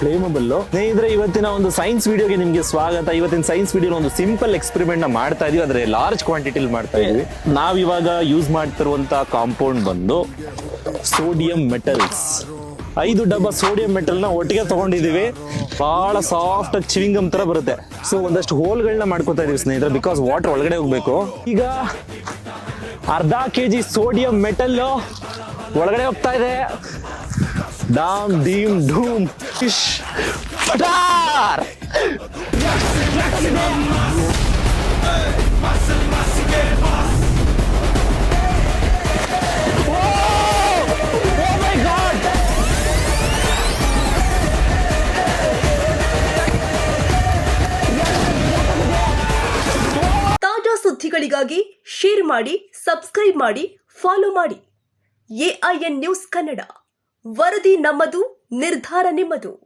Flammable ಸ್ನೇಹಿತರೆ, ಇವತ್ತಿನ ಒಂದು ಸೈನ್ಸ್ ವಿಡಿಯೋಗೆ ನಿಮಗೆ ಸ್ವಾಗತ. ಇವತ್ತಿನ ಸೈನ್ಸ್ ವಿಡಿಯೋ ಒಂದು ಸಿಂಪಲ್ ಎಕ್ಸ್ಪೆರಿಮೆಂಟ್ನ ಮಾಡ್ತಾ ಇದೀವಿ. ಆದ್ರೆ ಲಾರ್ಜ್ ಕ್ವಾಂಟಿಟಿಲಿ ಮಾಡ್ತಾ ಇದೀವಿ. ಇವಾಗ ಯೂಸ್ ಮಾಡ್ತಿರುವಂತ ಕಾಂಪೌಂಡ್ ಬಂದು ಸೋಡಿಯಂ ಮೆಟಲ್ಸ್ ಐದು ಡಬ್ಬ ಸೋಡಿಯಂ ಮೆಟಲ್ನ ಒಟ್ಟಿಗೆ ತಗೊಂಡಿದೀವಿ. ಬಹಳ ಸಾಫ್ಟ್ ಆಗಿ ಚಿವಿಂಗಮ್ ತರ ಬರುತ್ತೆ. ಸೊ ಒಂದಷ್ಟು ಹೋಲ್ಗಳನ್ನ ಮಾಡ್ಕೊತಾ ಇದೀವಿ ಸ್ನೇಹಿತರೆ. ಬಿಕಾಸ್ ವಾಟರ್ ಒಳಗಡೆ ಹೋಗ್ಬೇಕು. ಈಗ ಅರ್ಧ ಕೆ ಜಿ ಸೋಡಿಯಂ ಮೆಟಲ್ ಒಳಗಡೆ ಹೋಗ್ತಾ ಇದೆ. ಡಾಮ್ ಡೀಮ್ ಧೂಮ್ ಫಿಶ್ ಪಟಾರ್ ಸುದ್ದಿಗಳಿಗಾಗಿ ಶೇರ್ ಮಾಡಿ ಸಬ್ಸ್ಕ್ರೈಬ್ ಮಾಡಿ ಫಾಲೋ ಮಾಡಿ. ಎಐಎನ್ ನ್ಯೂಸ್ ಕನ್ನಡ ವರದಿ ನಮ್ಮದು ನಿರ್ಧಾರ ನಿಮ್ಮದು.